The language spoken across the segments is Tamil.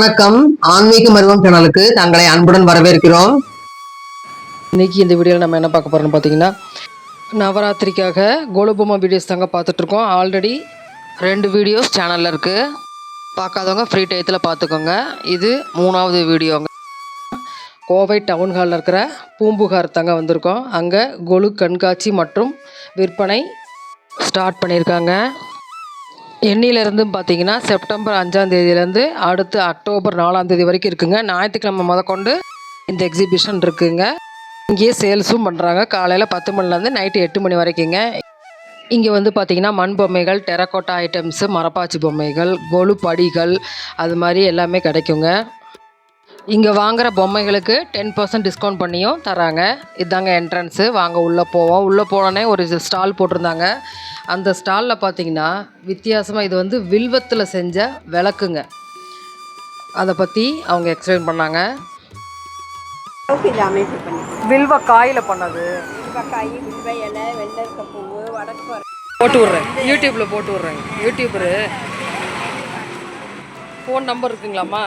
வணக்கம். ஆன்மீக மருவம் சேனலுக்கு தங்களை அன்புடன் வரவேற்கிறோம். இன்னைக்கு இந்த வீடியோவில் நம்ம என்ன பார்க்க போகிறோம்னு பார்த்தீங்கன்னா நவராத்திரிக்காக கோலபொம்மா வீடியோஸ் தாங்க பார்த்துட்ருக்கோம். ஆல்ரெடி ரெண்டு வீடியோஸ் சேனலில் இருக்குது பார்க்காதவங்க ஃப்ரீ டயத்தில் பார்த்துக்கோங்க. இது மூணாவது வீடியோங்க. கோவை டவுன் ஹாலில் இருக்கிற பூம்புகார் தாங்க வந்திருக்கோம். அங்கே கொலு கண்காட்சி மற்றும் விற்பனை ஸ்டார்ட் பண்ணியிருக்காங்க. எண்ணிலேருந்து பார்த்தீங்கன்னா செப்டம்பர் அஞ்சாம் தேதியிலேருந்து அடுத்து அக்டோபர் நாலாம் தேதி வரைக்கும் இருக்குங்க. ஞாயிற்றுக்கிழமை முதற்கொண்டு இந்த எக்ஸிபிஷன் இருக்குங்க. இங்கேயே சேல்ஸும் பண்ணுறாங்க காலையில் பத்து மணிலேருந்து நைட்டு எட்டு மணி வரைக்குங்க. இங்கே வந்து பார்த்திங்கன்னா மண் பொம்மைகள் டெரக்கோட்டா ஐட்டம்ஸு மரப்பாச்சி பொம்மைகள் கொலு படிகள் அது மாதிரி எல்லாமே கிடைக்குங்க. இங்கே வாங்குகிற பொம்மைகளுக்கு டென் பர்சன்ட் டிஸ்கவுண்ட் பண்ணியும் தராங்க. இதாங்க என்ட்ரன்ஸு வாங்க உள்ளே போவோம். உள்ளே போனோடனே ஒரு ஸ்டால் போட்டிருந்தாங்க. அந்த ஸ்டாலில் பார்த்தீங்கன்னா வித்தியாசமாக இது வந்து வில்வத்தில் செஞ்ச விளக்குங்க. அதை பற்றி அவங்க எக்ஸ்பிளைன் பண்ணாங்க. வில்வ காயில் பண்ணது. போட்டு விட்றேன். யூடியூப்பில் போட்டு விட்றேங்க யூடியூபரு ஃபோன் நம்பர் இருக்குங்களாம்மா?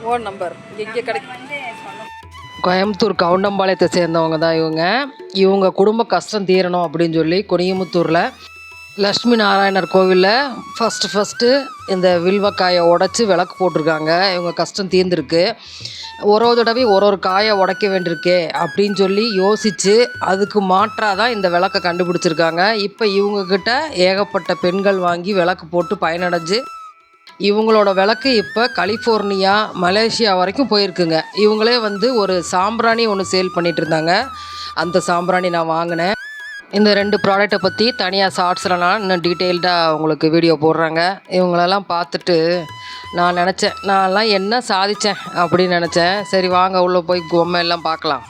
ஃபோன் நம்பர் இங்கே கிடைக்கும் கோயம்புத்தூர் கவுண்டம்பாளையத்தை சேர்ந்தவங்க தான் இவங்க. இவங்க குடும்ப கஷ்டம் தீரணும் அப்படின்னு சொல்லி கொடியமுத்தூரில் லக்ஷ்மி நாராயணர் கோவிலில் ஃபஸ்ட்டு ஃபஸ்ட்டு இந்த வில்வக்காயை உடச்சி விளக்கு போட்டிருக்காங்க. இவங்க கஷ்டம் தீர்ந்துருக்கு. ஒரு ஒரு தடவை ஒரு ஒரு காயை உடைக்க வேண்டியிருக்கே அப்படின்னு சொல்லி யோசித்து அதுக்கு மாற்றாக தான் இந்த விளக்கை கண்டுபிடிச்சிருக்காங்க. இப்போ இவங்கக்கிட்ட ஏகப்பட்ட பெண்கள் வாங்கி விளக்கு போட்டு பயனடைஞ்சு இவங்களோட விளக்கு இப்போ கலிஃபோர்னியா மலேசியா வரைக்கும் போயிருக்குங்க. இவங்களே வந்து ஒரு சாம்பிராணி ஒன்று சேல் பண்ணிட்டு இருந்தாங்க. அந்த சாம்பிராணி நான் வாங்கினேன். இந்த ரெண்டு ப்ராடக்ட்டை பற்றி தனியாக ஷார்ட்ஸில் நான் இன்னும் டீட்டெயில்டாக உங்களுக்கு வீடியோ போடுறாங்க. இவங்களெல்லாம் பார்த்துட்டு நான் நினச்சேன் நான்லாம் என்ன சாதித்தேன் அப்படின்னு நினச்சேன். சரி வாங்க உள்ளே போய் பொம்மை எல்லாம் பார்க்கலாம்.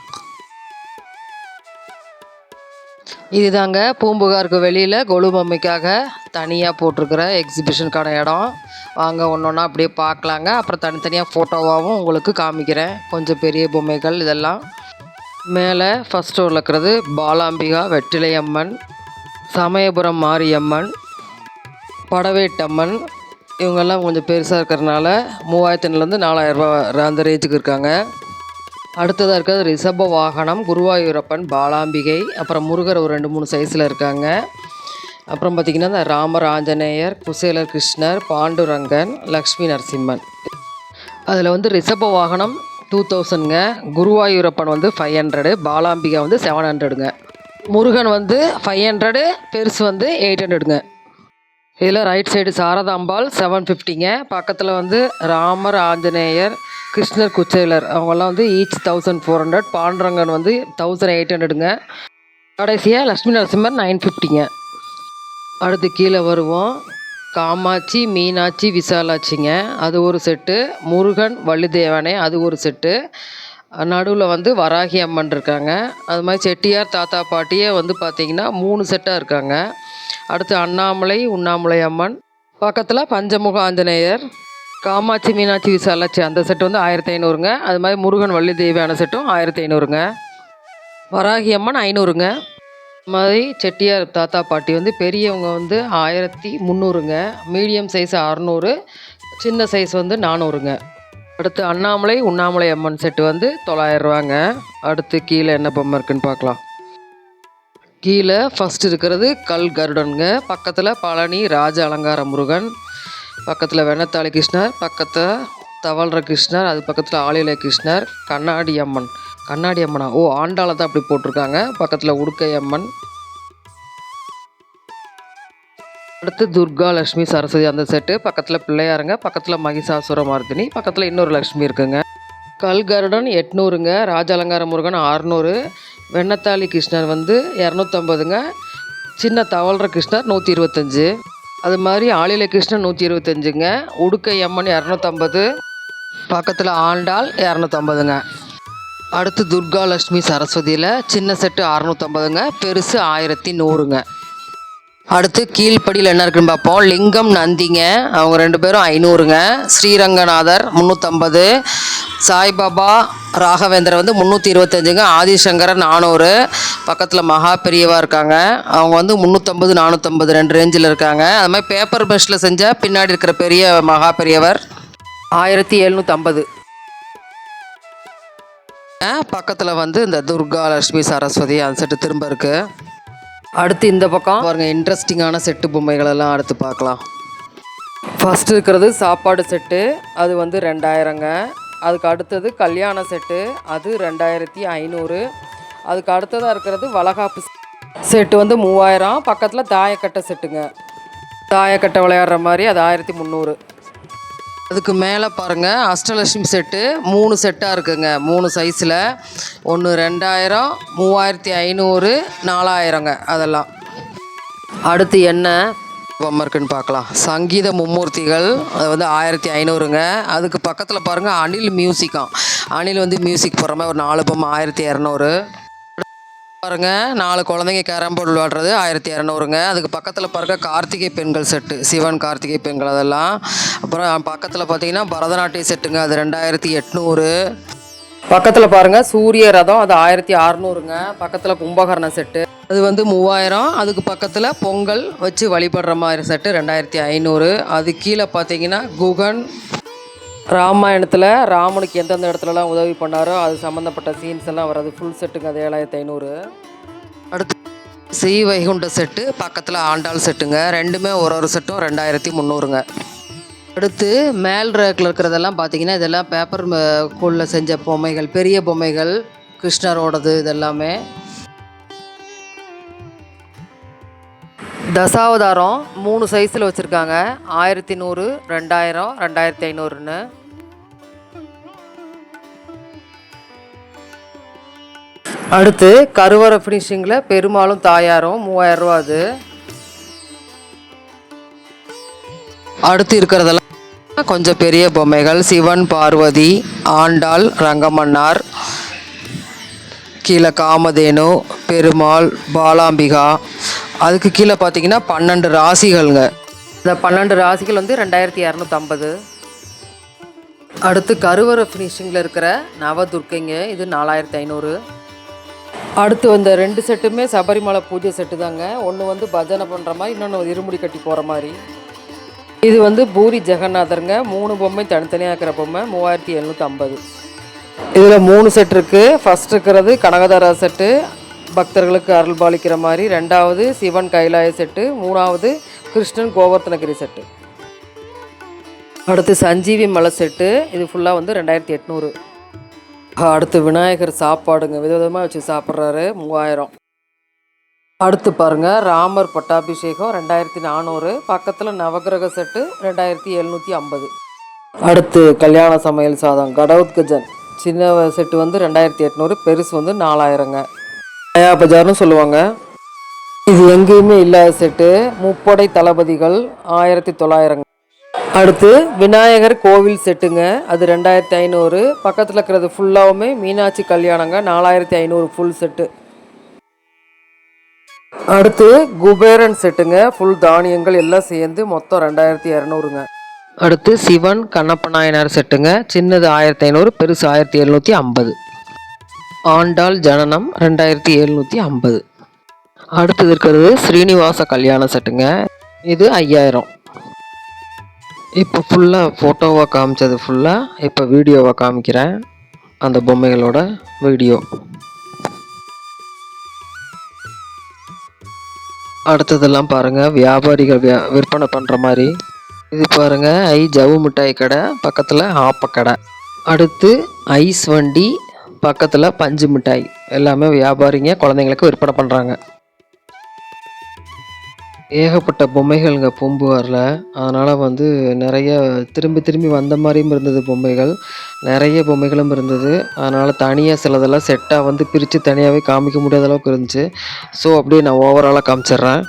இதுதாங்க பூம்புகாருக்கு வெளியில் கொலு பொம்மைக்காக தனியாக போட்டிருக்கிற எக்ஸிபிஷனுக்கான இடம். வாங்க ஒன்று ஒன்றா அப்படியே பார்க்கலாங்க. அப்புறம் தனித்தனியாக ஃபோட்டோவாகவும் உங்களுக்கு காமிக்கிறேன். கொஞ்சம் பெரிய பொம்மைகள் இதெல்லாம். மேலே ஃபஸ்ட் ஃப்ளோரில் இருக்கிறது பாலாம்பிகா வெற்றிலையம்மன் சமயபுரம் மாரியம்மன் படவேட்டம்மன். இவங்கெல்லாம் கொஞ்சம் பெருசாக இருக்கிறதுனால மூவாயிரத்துலேருந்து நாலாயிரரூபா அந்த ரேஞ்சுக்கு இருக்காங்க. அடுத்ததாக இருக்கிறது ரிஷப வாகனம் குருவாயூரப்பன் பாலாம்பிகை. அப்புறம் முருகர் ஒரு ரெண்டு மூணு சைஸில் இருக்காங்க. அப்புறம் பார்த்திங்கன்னா இந்த ராமர் ஆஞ்சநேயர் குசேலர் கிருஷ்ணர் பாண்டுரங்கன் லக்ஷ்மி நரசிம்மன். அதில் வந்து ரிஷப வாகனம் டூ தௌசண்ட்ங்க குருவாயூரப்பன் வந்து ஃபைவ் ஹண்ட்ரடு பாலாம்பிகா வந்து செவன் ஹண்ட்ரடுங்க முருகன் வந்து ஃபைவ் ஹண்ட்ரடு பெருசு வந்து எயிட் ஹண்ட்ரடுங்க இதில் ரைட் சைடு சாரதாம்பாள் செவன் ஃபிஃப்டிங்க பக்கத்தில் வந்து ராமர் ஆஞ்சநேயர் கிருஷ்ணர் குச்சேலர். அவங்கெல்லாம் வந்து each thousand four hundred Pandurangan வந்து தௌசண்ட் எயிட் ஹண்ட்ரடுங்க கடைசியாக லக்ஷ்மி நரசிம்மர் நைன் ஃபிஃப்டிங்க அடுத்து கீழே வருவோம். காமாட்சி மீனாட்சி விசாலாட்சிங்க. அது ஒரு செட்டு முருகன் வள்ளிதேவனே அது ஒரு செட்டு நடுவில் வந்து வராகி அம்மன் இருக்காங்க. அது மாதிரி செட்டியார் தாத்தா பாட்டியே வந்து பார்த்திங்கன்னா மூணு செட்டாக இருக்காங்க. அடுத்து அண்ணாமலை உண்ணாமலை அம்மன். பக்கத்தில் பஞ்சமுக ஆஞ்சநேயர் காமாட்சி மீனாட்சி விசாலாட்சி அந்த செட்டு வந்து ஆயிரத்தி ஐநூறுங்க. அது மாதிரி முருகன் வள்ளி தேவியான செட்டும் ஆயிரத்தி ஐநூறுங்க. வராகி அம்மன் ஐநூறுங்க. மாதிரி செட்டியார் தாத்தா பாட்டி வந்து பெரியவங்க வந்து ஆயிரத்தி முந்நூறுங்க. மீடியம் சைஸ் அறநூறு சின்ன சைஸ் வந்து நானூறுங்க. அடுத்து அண்ணாமலை உண்ணாமலை அம்மன் செட்டு வந்து தொள்ளாயிரரூவாங்க அடுத்து கீழே என்ன பொம்மை இருக்குன்னு பார்க்கலாம். கீழே ஃபஸ்ட் இருக்கிறது கல் கருடனுங்க. பக்கத்தில் பழனி ராஜ அலங்கார முருகன். பக்கத்தில் வெண்ணத்தாளி கிருஷ்ணர் பக்கத்தில் தவழ்ற கிருஷ்ணர் அது பக்கத்தில் ஆளிலை கிருஷ்ணர் கண்ணாடி அம்மன். கண்ணாடி அம்மனா? ஓ ஆண்டாளை தான் அப்படி போட்டிருக்காங்க. பக்கத்தில் உடுக்கை அம்மன் அடுத்து துர்கா லக்ஷ்மி சரஸ்வதி அந்த செட்டு பக்கத்தில் பிள்ளையாருங்க. பக்கத்தில் மகிஷாசுர மர்தினி. பக்கத்தில் இன்னொரு லக்ஷ்மி இருக்குங்க. கல்கருடன் எட்நூறுங்க. ராஜ அலங்கார முருகன் அறநூறு வெண்ணத்தாளி கிருஷ்ணர் வந்து இரநூத்தம்பதுங்க. சின்ன தவழ்ற கிருஷ்ணர் நூற்றி இருபத்தஞ்சு அது மாதிரி ஆளில கிருஷ்ணன் நூற்றி இருபத்தஞ்சுங்க உடுக்கை அம்மன் இரநூத்தம்பது. பக்கத்தில் ஆண்டாள் இரநூத்தம்பதுங்க. அடுத்து துர்கா லட்சுமி சரஸ்வதியில் சின்ன செட்டு அறநூற்றம்பதுங்க பெருசு ஆயிரத்தி நூறுங்க. அடுத்து கீழ்ப்படியில் என்ன இருக்குன்னு பார்ப்போம். லிங்கம் நந்திங்க அவங்க ரெண்டு பேரும் ஐநூறுங்க. ஸ்ரீரங்கநாதர் முந்நூற்றம்பது சாய்பாபா ராகவேந்தர் வந்து முந்நூற்றி இருபத்தஞ்சுங்க ஆதிசங்கர் நானூறு. பக்கத்தில் மகா பெரியவா இருக்காங்க. அவங்க வந்து முந்நூற்றம்பது நானூற்றம்பது ரெண்டு ரேஞ்சில் இருக்காங்க. அது மாதிரி பேப்பர் பெஸ்ட்டில் செஞ்சால் பின்னாடி இருக்கிற பெரிய மகா பெரியவர் ஆயிரத்தி எழுநூற்றம்பது பக்கத்தில் வந்து இந்த துர்கா லட்சுமி சரஸ்வதி அந்த செட்டு திரும்ப இருக்குது அடுத்து இந்த பக்கம். பாருங்க இன்ட்ரெஸ்டிங்கான செட்டு பொம்மைகள் எல்லாம் அடுத்து பார்க்கலாம். ஃபர்ஸ்ட் இருக்கிறது சாப்பாடு செட்டு அது வந்து ரெண்டாயிரங்க. அதுக்கு அடுத்தது கல்யாண செட்டு அது ரெண்டாயிரத்தி ஐநூறு. அதுக்கு அடுத்ததாக இருக்கிறது வளகாப்பு செட்டு வந்து மூவாயிரம் பக்கத்தில் தாயக்கட்டை செட்டுங்க தாயக்கட்டை விளையாடுற மாதிரி அது ஆயிரத்தி முந்நூறு. அதுக்கு மேலே பாருங்கள் அஷ்டலட்சுமி செட்டு மூணு செட்டாக இருக்குங்க. மூணு சைஸில் ஒன்று ரெண்டாயிரம் மூவாயிரத்தி ஐநூறு நாலாயிரங்க அதெல்லாம். அடுத்து என்ன பொம்மை இருக்குன்னு பார்க்கலாம். சங்கீத மும்மூர்த்திகள் அது வந்து ஆயிரத்தி ஐநூறுங்க. அதுக்கு பக்கத்தில் பாருங்கள் அனில் மியூசிக்காம் அனில் வந்து மியூசிக் போகிற மாதிரி ஒரு நாலு பொம்மை ஆயிரத்தி இரநூறு. பாருங்க நாலு குழந்தைங்க கேரம் போர்டு ஆயிரத்தி இரநூறுங்க. அதுக்கு பக்கத்தில் பாருங்க கார்த்திகை பெண்கள் செட்டு சிவன் கார்த்திகை பெண்கள் அதெல்லாம். அப்புறம் பக்கத்தில் பார்த்தீங்கன்னா பரதநாட்டிய செட்டுங்க அது ரெண்டாயிரத்தி எட்நூறு. பக்கத்தில் பாருங்க சூரிய ரதம் அது ஆயிரத்தி அறநூறுங்க. பக்கத்தில் கும்பகர்ண செட்டு அது வந்து மூவாயிரம். அதுக்கு பக்கத்தில் பொங்கல் வச்சு வழிபடுற மாதிரி செட்டு ரெண்டாயிரத்தி ஐநூறு. அது கீழே பார்த்தீங்கன்னா குகன் ராமாயணத்தில் ராமனுக்கு எந்தெந்த இடத்துலலாம் உதவி பண்ணாரோ அது சம்மந்தப்பட்ட சீன்ஸ் எல்லாம் வராது ஃபுல் செட்டுங்க அது ஏழாயிரத்தி ஐநூறு. அடுத்து ஸ்ரீ வைகுண்ட செட்டு பக்கத்தில் ஆண்டாள் செட்டுங்க ரெண்டுமே ஒரு ஒரு செட்டும் ரெண்டாயிரத்தி முந்நூறுங்க. அடுத்து மேல் ரேக்கில் இருக்கிறதெல்லாம் பார்த்தீங்கன்னா இதெல்லாம் பேப்பர் கூழில் செஞ்ச பொம்மைகள் பெரிய பொம்மைகள் கிருஷ்ணரோடது இதெல்லாமே. தசாவதாரம் மூணு சைஸில் வச்சுருக்காங்க. ஆயிரத்தி நூறு ரெண்டாயிரம் ரெண்டாயிரத்தி ஐநூறுன்னு. அடுத்து கருவறை ஃபினிஷிங்கில் பெருமாளும் தாயாரும் மூவாயிரம் ரூபா அது. அடுத்து இருக்கிறதெல்லாம் கொஞ்சம் பெரிய பொம்மைகள். சிவன் பார்வதி ஆண்டாள் ரங்கமன்னார் கீழே காமதேனு பெருமாள் பாலாம்பிகா அதுக்கு கீழே பார்த்தீங்கன்னா பன்னெண்டு ராசிகள்ங்க. இந்த பன்னெண்டு ராசிகள் வந்து ரெண்டாயிரத்தி இரநூத்தம்பது அடுத்து கருவறை ஃபினிஷிங்கில் இருக்கிற நவதுர்க்கைங்க இது நாலாயிரத்தி ஐநூறு. அடுத்து வந்த ரெண்டு செட்டுமே சபரிமலை பூஜை செட்டு தாங்க. ஒன்று வந்து பஜனை பண்ணுற மாதிரி இன்னொன்று இருமுடி கட்டி போகிற மாதிரி. இது வந்து பூரி ஜெகநாதருங்க. மூணு பொம்மை தனித்தனியாக இருக்கிற பொம்மை மூவாயிரத்தி எழுநூற்றி ஐம்பது இதில் மூணு செட் இருக்குது ஃபஸ்ட் இருக்கிறது கனகதாரா செட்டு பக்தர்களுக்கு அருள் பாலிக்கிற மாதிரி ரெண்டாவது சிவன் கைலாய செட்டு மூணாவது கிருஷ்ணன் கோவர்த்தனகிரி செட்டு. அடுத்து சஞ்சீவி மலை செட்டு இது ஃபுல்லாக வந்து ரெண்டாயிரத்தி எட்நூறு. அடுத்து விநாயகர் சாப்பாடுங்க விதவிதமாக வச்சு சாப்பிட்றாரு மூவாயிரம். அடுத்து பாருங்கள் ராமர் பட்டாபிஷேகம் ரெண்டாயிரத்தி நானூறு பக்கத்தில் நவகிரக செட்டு ரெண்டாயிரத்தி எழுநூற்றி ஐம்பது. அடுத்து கல்யாண சமையல் சாதம் கடவுத்கஜன் சின்ன செட்டு வந்து ரெண்டாயிரத்தி எட்நூறு பெருசு வந்து நாலாயிரங்க. நயா பஜார்னு சொல்லுவாங்க. இது எங்கேயுமே இல்லாத செட்டு. முப்படை தளபதிகள் ஆயிரத்தி தொள்ளாயிரங்க. அடுத்து விநாயகர் கோவில் செட்டுங்க. அது ரெண்டாயிரத்தி ஐநூறு. பக்கத்தில் இருக்கிறது ஃபுல்லாகவுமே மீனாட்சி கல்யாணங்க. நாலாயிரத்தி ஐநூறு ஃபுல் செட்டு. அடுத்து குபேரன் செட்டுங்க. ஃபுல் தானியங்கள் எல்லாம் சேர்ந்து மொத்தம் ரெண்டாயிரத்தி இரநூறுங்க. அடுத்து சிவன் கண்ணப்ப நாயனார் செட்டுங்க. சின்னது ஆயிரத்தி ஐநூறு பெருசு ஆயிரத்தி எழுநூற்றி ஐம்பது. ஆண்டாள் ஜனனம் ரெண்டாயிரத்தி எழுநூற்றி ஐம்பது. அடுத்தது இருக்கிறது ஸ்ரீனிவாச கல்யாண செட்டுங்க. இது ஐயாயிரம். இப்போ ஃபுல்லாக ஃபோட்டோவாக காமிச்சது ஃபுல்லாக இப்போ வீடியோவாக காமிக்கிறேன். அந்த பொம்மைகளோட வீடியோ. அடுத்ததெல்லாம் பாருங்கள் வியாபாரிகள் வியா விற்பனை பண்ணுற மாதிரி. இது பாருங்கள் ஐ ஜவு மிட்டாய் கடை பக்கத்தில் ஆப்ப கடை அடுத்து ஐஸ் வண்டி பக்கத்தில் பஞ்சு மிட்டாய் எல்லாமே வியாபாரிங்க குழந்தைங்களுக்கு விற்பனை பண்ணுறாங்க ஏகப்பட்ட பொம்மைகள்ங்க பூம்புகாரில். அதனால் வந்து நிறைய திரும்பி திரும்பி வந்த மாதிரியும் இருந்தது பொம்மைகள். நிறைய பொம்மைகளும் இருந்தது. அதனால் தனியாக சிலதெல்லாம் செட்டாக வந்து பிரித்து தனியாகவே காமிக்க முடியாத அளவுக்கு இருந்துச்சு. ஸோ அப்படியே நான் ஓவராலாக காமிச்சிடுறேன்.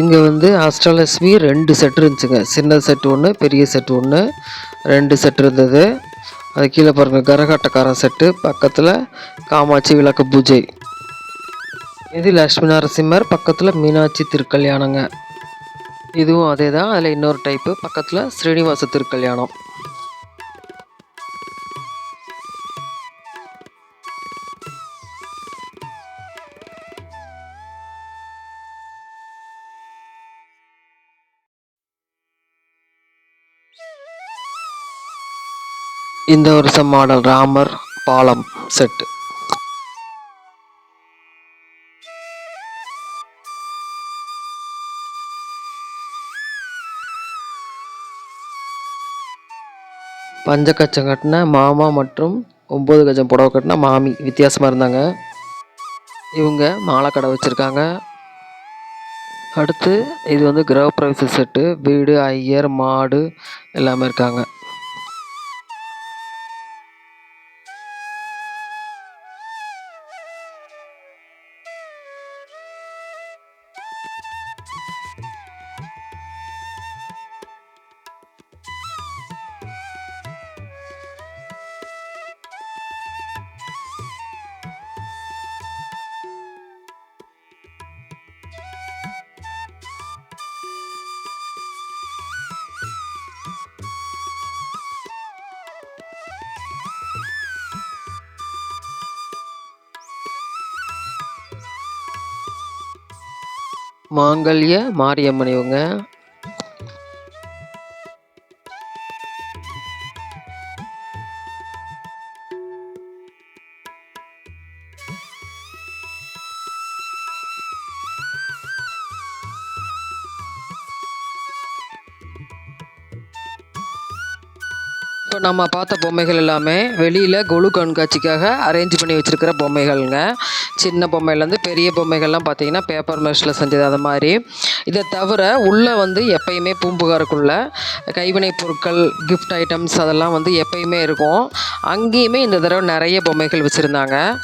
இங்கே வந்து அஷ்டலட்சுமி ரெண்டு செட் இருந்துச்சுங்க. சின்ன செட் ஒன்று பெரிய செட் ஒன்று ரெண்டு செட் இருந்தது. அது கீழே பாருங்கள் கரகாட்டக்காரன் செட்டு பக்கத்தில் காமாட்சி விளக்கு பூஜை. இது லக்ஷ்மி நரசிம்மர் பக்கத்தில் மீனாட்சி திருக்கல்யாணங்க. இதுவும் அதே தான் அதில் இன்னொரு டைப்பு பக்கத்தில் ஸ்ரீனிவாச திருக்கல்யாணம். இந்த வருஷம் மாடல் ராமர் பாலம் செட்டு பஞ்சக்கச்சம் கட்டின மாமா மற்றும் ஒம்பது கச்சம் புடவை கட்டின மாமி வித்தியாசமாக இருந்தாங்க. இவங்க மாலை கடை வச்சுருக்காங்க. அடுத்து இது வந்து கிரகப்பிரவேச செட்டு வீடு ஐயர் மாடு எல்லாமே இருக்காங்க. மாங்கல்ய மாரியம்மன் இவங்க. நம்ம பார்த்த பொம்மைகள் எல்லாமே வெளியில் கொலு கண்காட்சிக்காக அரேஞ்ச் பண்ணி வச்சுருக்கிற பொம்மைகள்ங்க. சின்ன பொம்மையிலேருந்து பெரிய பொம்மைகள்லாம் பார்த்தீங்கன்னா பேப்பர் மெஷில் செஞ்சது அது மாதிரி. இதை தவிர உள்ளே வந்து எப்பயுமே பூம்புகாருக்குள்ள கைவினைப் பொருட்கள் கிஃப்ட் ஐட்டம்ஸ் அதெல்லாம் வந்து எப்பயுமே இருக்கும். அங்கேயுமே இந்த தடவை நிறைய பொம்மைகள் வச்சுருந்தாங்க.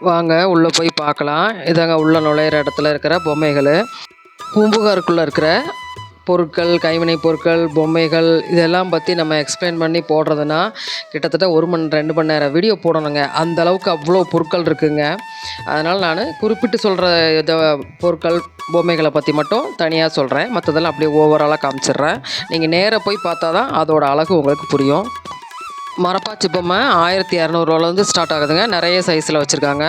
வாங்க உள்ளே போய் பார்க்கலாம். இதாங்க உள்ளே நுழையிற இடத்துல இருக்கிற பொம்மைகள். பூம்புகாருக்குள்ளே இருக்கிற பொருட்கள் கைவினைப் பொருட்கள் பொம்மைகள் இதெல்லாம் பற்றி நம்ம எக்ஸ்பிளைன் பண்ணி போடுறதுனா கிட்டத்தட்ட ஒரு மணி ரெண்டு மணி நேரம் வீடியோ போடணுங்க. அந்த அளவுக்கு அவ்வளோ பொருட்கள் இருக்குங்க. அதனால் நான் குறிப்பிட்டு சொல்கிற இதை பொருட்கள் பொம்மைகளை பற்றி மட்டும் தனியாக சொல்கிறேன் மற்றதெல்லாம் அப்படியே ஓவராலாக காமிச்சிடுறேன். நீங்கள் நேராக போய் பார்த்தா தான் அதோட அழகு உங்களுக்கு புரியும். மரப்பாச்சி பொம்மை ஆயிரத்தி இரநூறுவாலேருந்து ஸ்டார்ட் ஆகுதுங்க. நிறைய சைஸில் வச்சுருக்காங்க.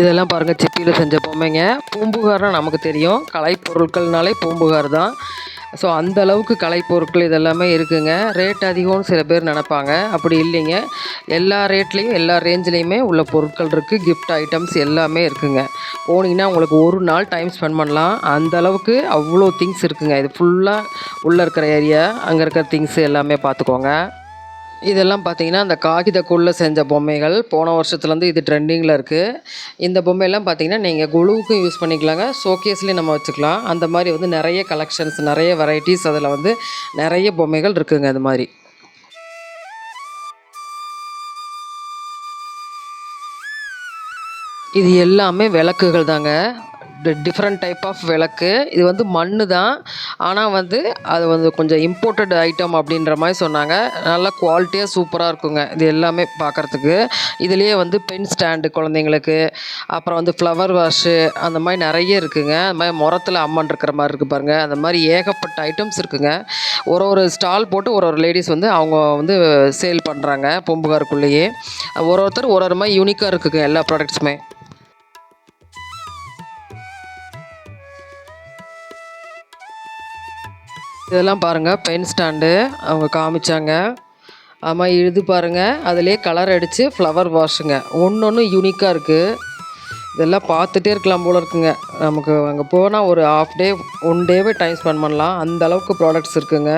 இதெல்லாம் பாருங்கள் சிப்பியில் செஞ்ச பொம்மைங்க. பூம்புகார்னால் நமக்கு தெரியும். கலைப்பொருட்கள்னாலே பூம்புகார் தான். ஸோ அந்த அளவுக்கு கலைப்பொருட்கள் இதெல்லாமே இருக்குங்க. ரேட் அதிகம்னு சில பேர் நினப்பாங்க. அப்படி இல்லைங்க. எல்லா ரேட்லேயும் எல்லா ரேஞ்சிலையுமே உள்ள பொருட்கள் இருக்குது கிஃப்ட் ஐட்டம்ஸ் எல்லாமே இருக்குங்க. போனீங்கன்னா உங்களுக்கு ஒரு நாள் டைம் ஸ்பெண்ட் பண்ணலாம். அந்த அளவுக்கு அவ்வளோ திங்ஸ் இருக்குங்க. இது ஃபுல்லாக உள்ளே இருக்கிற ஏரியா அங்கே இருக்கிற திங்ஸ் எல்லாமே பார்த்துக்கோங்க. இதெல்லாம் பார்த்தீங்கன்னா அந்த காகிதக்குள்ளே செஞ்ச பொம்மைகள். போன வருஷத்துலேருந்து இது ட்ரெண்டிங்கில் இருக்குது இந்த பொம்மையெல்லாம் பார்த்தீங்கன்னா நீங்கள் குழுவுக்கும் யூஸ் பண்ணிக்கலாங்க. ஷோகேஸ்லேயும் நம்ம வச்சுக்கலாம். அந்த மாதிரி வந்து நிறைய கலெக்ஷன்ஸ் நிறைய வெரைட்டிஸ் அதில் வந்து நிறைய பொம்மைகள் இருக்குதுங்க அது மாதிரி. இது எல்லாமே விளக்குகள் தாங்க. டிஃப்ரெண்ட் டைப் ஆஃப் விளக்கு. இது வந்து மண் தான். ஆனால் வந்து அது வந்து கொஞ்சம் இம்போர்ட்டட் ஐட்டம் அப்படின்ற மாதிரி சொன்னாங்க. நல்லா குவாலிட்டியாக சூப்பராக இருக்குங்க. இது எல்லாமே பார்க்குறதுக்கு இதுலேயே வந்து பென் ஸ்டாண்டு குழந்தைங்களுக்கு அப்புறம் வந்து ஃப்ளவர் வாஷு அந்த மாதிரி நிறைய இருக்குதுங்க அது மாதிரி முரத்தில் அம்மன் இருக்கிற மாதிரி இருக்குது பாருங்கள் அந்த மாதிரி ஏகப்பட்ட ஐட்டம்ஸ் இருக்குங்க. ஒரு ஒரு ஸ்டால் போட்டு ஒரு ஒரு லேடிஸ் வந்து அவங்க வந்து சேல் பண்ணுறாங்க பூம்புகாருக்குள்ளேயே. ஒரு ஒருத்தர் ஒரு ஒரு மாதிரி யூனிக்காக இருக்குங்க எல்லா ப்ராடக்ட்ஸுமே இதெல்லாம் பாருங்கள் பென் ஸ்டாண்டு அவங்க காமிச்சாங்க. ஆமாம் எழுது பாருங்கள் அதிலே கலர் அடித்து ஃப்ளவர் வாஷுங்க ஒன்று ஒன்று யூனிக்காக இருக்குது இதெல்லாம் பார்த்துட்டே இருக்கலாம் போல இருக்குங்க. நமக்கு அங்கே போனால் ஒரு ஆஃப் டே ஒன் டேவே டைம் ஸ்பெண்ட் பண்ணலாம். அந்த அளவுக்கு ப்ராடக்ட்ஸ் இருக்குங்க.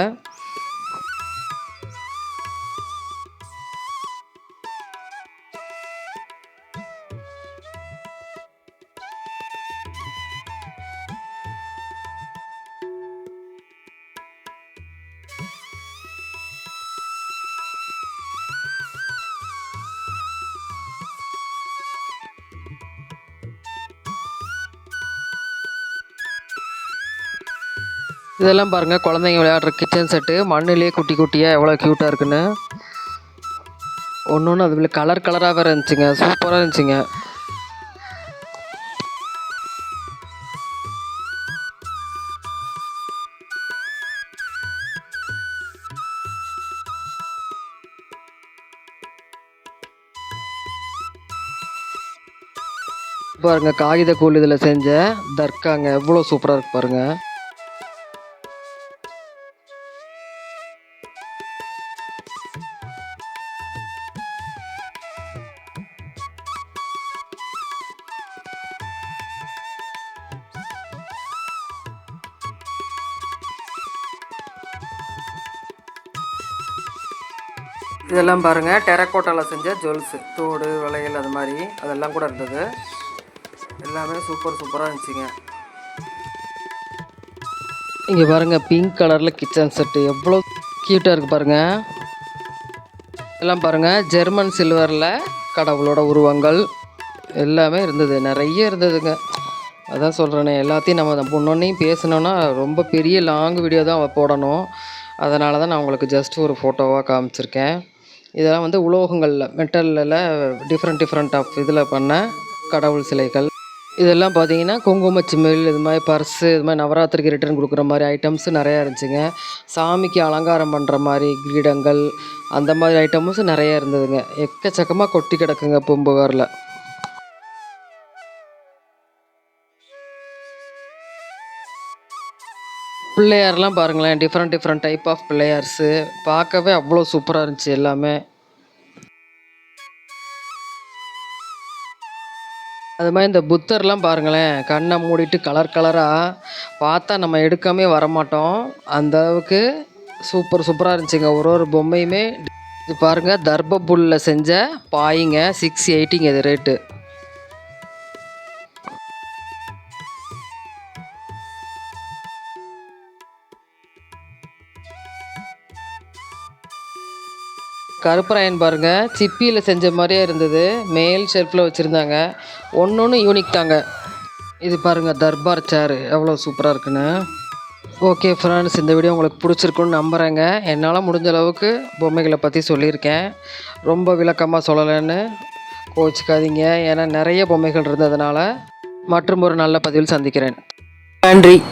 இதெல்லாம் பாருங்கள் குழந்தைங்க விளையாடுற கிச்சன் செட்டு மண்ணிலே குட்டி குட்டியாக எவ்வளோ க்யூட்டாக இருக்குன்னு. ஒன்று ஒன்று அதுல கலர் கலராக வேறு இருந்துச்சுங்க சூப்பராக இருந்துச்சுங்க. பாருங்க காகித கூழ் இதில் செஞ்ச தர்காங்க எவ்வளோ சூப்பராக இருக்கு பாருங்கள் இதெல்லாம் பாருங்கள் டெரக்கோட்டாவில் செஞ்ச ஜுவல்ஸு தோடு வளையல் அது மாதிரி. அதெல்லாம் கூட இருந்தது. எல்லாமே சூப்பர் சூப்பராக இருந்துச்சுங்க. இங்கே பாருங்க பிங்க் கலரில் கிச்சன் செட்டு எவ்வளோ க்யூட்டாக இருக்குது பாருங்கள் எல்லாம் பாருங்க ஜெர்மன் சில்வரில் கடவுளோட உருவங்கள் எல்லாமே இருந்தது. நிறைய இருந்ததுங்க. அதான் சொல்கிறேனே எல்லாத்தையும் நம்ம பொண்ணொன்னையும் பேசணுன்னா ரொம்ப பெரிய லாங் வீடியோ தான் போடணும். அதனால தான் நான் உங்களுக்கு ஜஸ்ட் ஒரு ஃபோட்டோவாக காமிச்சிருக்கேன். இதெல்லாம் வந்து உலோகங்களில் மெட்டலில் டிஃப்ரெண்ட் டிஃப்ரெண்ட் ஆஃப் இதில் பண்ண கடவுள் சிலைகள். இதெல்லாம் பார்த்தீங்கன்னா குங்கும சிமிழ் இது மாதிரி பர்ஸு இது மாதிரி நவராத்திரிக்கு ரிட்டர்ன் கொடுக்குற மாதிரி ஐட்டம்ஸ் நிறையா இருந்துச்சுங்க. சாமிக்கு அலங்காரம் பண்ணுற மாதிரி கிரீடங்கள் அந்த மாதிரி ஐட்டம்ஸும் நிறையா இருந்ததுங்க. எக்கச்சக்கமாக கொட்டி கிடக்குங்க பூம்புகாரில். பிள்ளையார்லாம் பாருங்களேன் different different type of Pillaiyars. பார்க்கவே அவ்வளோ சூப்பராக இருந்துச்சு எல்லாமே. அது மாதிரி இந்த புத்தர்லாம் பாருங்களேன் கண்ணை மூடிட்டு கலர் கலராக பார்த்தா நம்ம எடுக்காமே வரமாட்டோம். அந்த அளவுக்கு சூப்பர் சூப்பராக இருந்துச்சுங்க. ஒரு ஒரு பொம்மையுமே இது பாருங்கள் தர்பபுல்லில் செஞ்ச பாயிங்க சிக்ஸ் எயிட்டிங்க இது ரேட்டு கருப்பராயன் பாருங்க சிப்பியில் செஞ்ச மாதிரியே இருந்தது. மேல் ஷெல்ஃபில் வச்சுருந்தாங்க. ஒன்று ஒன்று யூனிக் தாங்க. இது பாருங்கள் தர்பார் சேர் எவ்வளோ சூப்பராக இருக்குன்னு. ஓகே ஃப்ரெண்ட்ஸ் இந்த வீடியோ உங்களுக்கு பிடிச்சிருக்குன்னு நம்புகிறேங்க என்னால் முடிஞ்ச அளவுக்கு பொம்மைகளை பற்றி சொல்லியிருக்கேன். ரொம்ப விளக்கமாக சொல்லலைன்னு கோச்சிக்காதீங்க. ஏன்னா நிறைய பொம்மைகள் இருந்ததுனால. மற்றும் ஒரு நல்ல பதிவில் சந்திக்கிறேன். நன்றி.